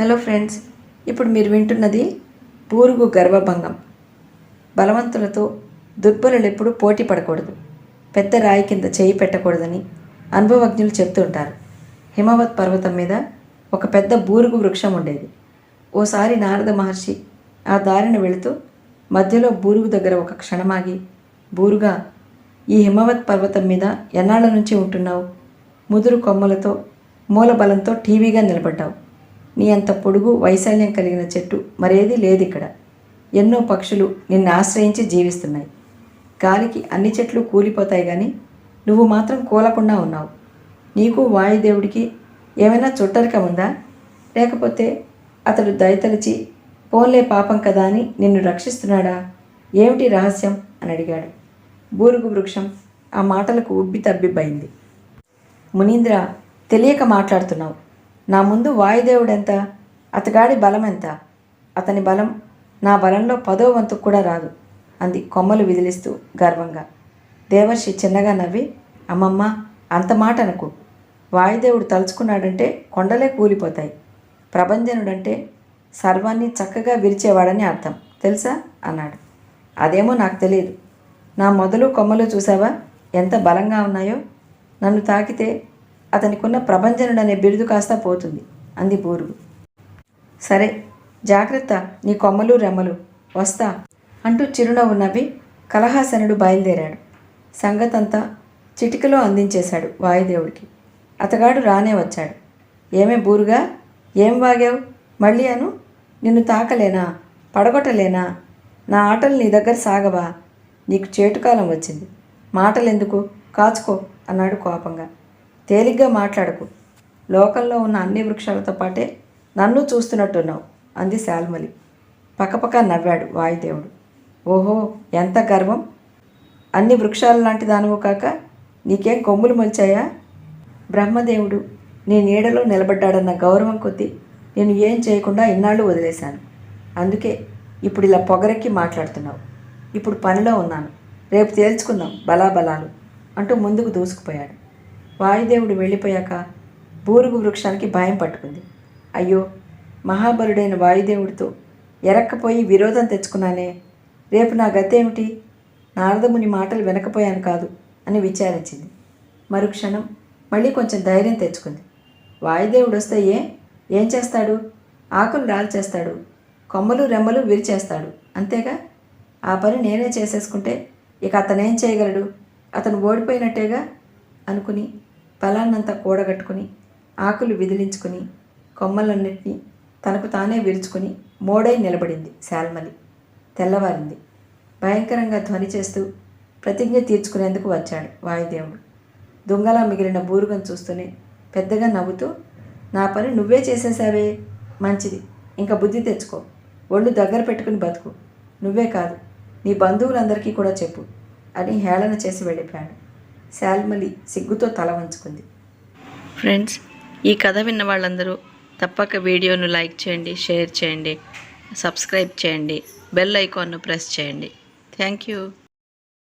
Hello friends ఇప్పుడు మీరు వింటున్నది బూరుగు గర్వభంగం. బలవంతులతో దుర్బలులు ఎప్పుడు పోటీ పడకూడదు. పెద్ద రాయి కింద చేయి పెట్టకూడదని అనుభవజ్ఞులు చెప్తుంటారు. హిమవత్ పర్వతం మీద ఒక పెద్ద బూరుగు వృక్షం ఉండేది. ఓసారి నారద మహర్షి ఆ దారిన వెళుతూ మధ్యలో బూరుగు దగ్గర ఒక క్షణమాగి బూరుగా ఈ హిమవత్ పర్వతం మీద ఎన్నాళ్ళ నుంచి ఉంటున్నావు? ముదురు కొమ్మలతో మూలబలంతో టీవీగా నిలబడ్డావు. నీ అంత పొడుగు వైశాల్యం కలిగిన చెట్టు మరేదీ లేదు ఇక్కడ ఎన్నో పక్షులు నిన్ను ఆశ్రయించి జీవిస్తున్నాయి. గాలికి అన్ని చెట్లు కూలిపోతాయి కానీ నువ్వు మాత్రం కూలకుండా ఉన్నావు. నీకు వాయుదేవుడికి ఏమైనా చుట్టరికం ఉందా? లేకపోతే అతడు దయతలిచి పోన్లే పాపం కదా అని నిన్ను రక్షిస్తున్నాడా? ఏమిటి రహస్యం? అని అడిగాడు. బూరుగు వృక్షం ఆ మాటలకు ఉబ్బి తబ్బిబ్బైంది మునీంద్ర తెలియక మాట్లాడుతున్నావు. నా ముందు వాయుదేవుడెంత? అతగాడి బలం ఎంత అతని బలం నా బలంలో పదో వంతు కూడా రాదు అంది కొమ్మలు విదిలిస్తూ గర్వంగా. దేవర్షి చిన్నగా నవ్వి అమ్మమ్మ అంత మాట అనుకు వాయుదేవుడు తలుచుకున్నాడంటే కొండలే కూలిపోతాయి. ప్రభంజనుడంటే సర్వాన్ని చక్కగా విరిచేవాడని అర్థం తెలుసా? అన్నాడు. అదేమో నాకు తెలియదు. నా మొదలు కొమ్మలు చూసావా ఎంత బలంగా ఉన్నాయో? నన్ను తాకితే అతనికున్న ప్రభంజనుడు అనే బిరుదు కాస్త పోతుంది అంది బోరుగు. సరే జాగ్రత్త నీ కొమ్మలు రెమ్మలు. వస్తా అంటూ చిరునవ్వు నవ్వి కలహాసనుడు బయలుదేరాడు. సంగతంతా చిటికలో అందించేశాడు వాయుదేవుడికి. అతగాడు రానే వచ్చాడు. ఏమే బూరుగా? ఏం వాగావు? మళ్ళీ అను నిన్ను తాకలేనా? పడగొట్టలేనా? నా ఆటలు నీ దగ్గర సాగవా? నీకు చేటుకాలం వచ్చింది. మాటలెందుకు? కాచుకో అన్నాడు కోపంగా. తేలిగ్గా మాట్లాడకు. లోకంలో ఉన్న అన్ని వృక్షాలతో పాటే నన్ను చూస్తున్నట్టున్నావు అంది శాల్మలి. పక్కపక్క నవ్వాడు వాయుదేవుడు. ఓహో ఎంత గర్వం! అన్ని వృక్షాల లాంటి దానవు కాక నీకేం కొమ్ములు మొలిచాయా? బ్రహ్మదేవుడు నీ నీడలో నిలబడ్డాడన్న గౌరవం కొద్దీ నేను ఏం చేయకుండా ఇన్నాళ్ళు వదిలేశాను. అందుకే ఇప్పుడు ఇలా పొగరెక్కి మాట్లాడుతున్నావు. ఇప్పుడు పనిలో ఉన్నాను. రేపు తేల్చుకుందాం బలాబలాలు అంటూ ముందుకు దూసుకుపోయాడు. వాయుదేవుడు వెళ్ళిపోయాక బూరుగు వృక్షానికి భయం పట్టుకుంది. అయ్యో మహాబలుడైన వాయుదేవుడితో ఎరక్కపోయి విరోధం తెచ్చుకున్నానే రేపు నా గతేమిటి? నారదముని మాటలు వినకపోయాను కాదు అని విచారించింది. మరుక్షణం మళ్ళీ కొంచెం ధైర్యం తెచ్చుకుంది. వాయుదేవుడు వస్తే ఏ? ఏం చేస్తాడు? ఆకులు రాల్చేస్తాడు కొమ్మలు రెమ్మలు విరిచేస్తాడు అంతేగా? ఆ పని నేనే చేసేసుకుంటే ఇక అతనేం చేయగలడు? అతను ఓడిపోయినట్టేగా? అనుకుని బలాన్నంతా కూడగట్టుకుని ఆకులు విదిలించుకుని కొమ్మలన్నింటినీ తనకు తానే విరుచుకుని మోడై నిలబడింది శాల్మలి. తెల్లవారింది. భయంకరంగా ధ్వని చేస్తూ ప్రతిజ్ఞ తీర్చుకునేందుకు వచ్చాడు వాయుదేవుడు. దొంగలా మిగిలిన బూరుగను చూస్తూనే పెద్దగా నవ్వుతూ నా పని నువ్వే చేసేసావే మంచిది. ఇంకా బుద్ధి తెచ్చుకో. ఒళ్ళు దగ్గర పెట్టుకుని బతుకు. నువ్వే కాదు నీ బంధువులందరికీ కూడా చెప్పు అని హేళన చేసి వెళ్ళిపోయాడు. శాల్మలి సిగ్గుతో తల వంచుకుంది. ఫ్రెండ్స్ ఈ కథ విన్న వాళ్ళందరూ తప్పక వీడియోను లైక్ చేయండి షేర్ చేయండి సబ్స్క్రైబ్ చేయండి బెల్ ఐకాన్ను ప్రెస్ చేయండి. Thank you.